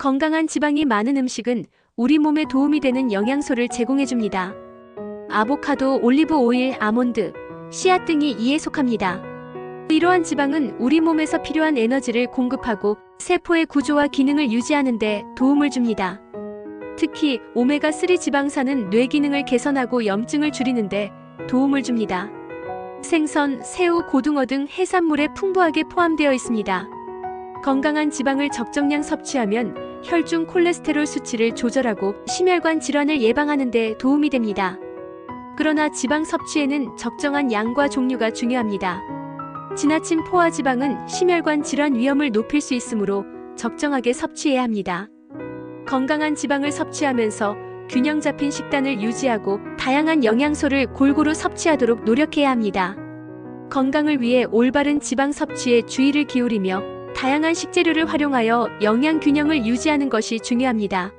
건강한 지방이 많은 음식은 우리 몸에 도움이 되는 영양소를 제공해줍니다. 아보카도, 올리브 오일, 아몬드, 씨앗 등이 이에 속합니다. 이러한 지방은 우리 몸에서 필요한 에너지를 공급하고 세포의 구조와 기능을 유지하는 데 도움을 줍니다. 특히 오메가3 지방산은 뇌 기능을 개선하고 염증을 줄이는데 도움을 줍니다. 생선, 새우, 고등어 등 해산물에 풍부하게 포함되어 있습니다. 건강한 지방을 적정량 섭취하면 혈중 콜레스테롤 수치를 조절하고 심혈관 질환을 예방하는 데 도움이 됩니다. 그러나 지방 섭취에는 적정한 양과 종류가 중요합니다. 지나친 포화 지방은 심혈관 질환 위험을 높일 수 있으므로 적정하게 섭취해야 합니다. 건강한 지방을 섭취하면서 균형 잡힌 식단을 유지하고 다양한 영양소를 골고루 섭취하도록 노력해야 합니다. 건강을 위해 올바른 지방 섭취에 주의를 기울이며 다양한 식재료를 활용하여 영양 균형을 유지하는 것이 중요합니다.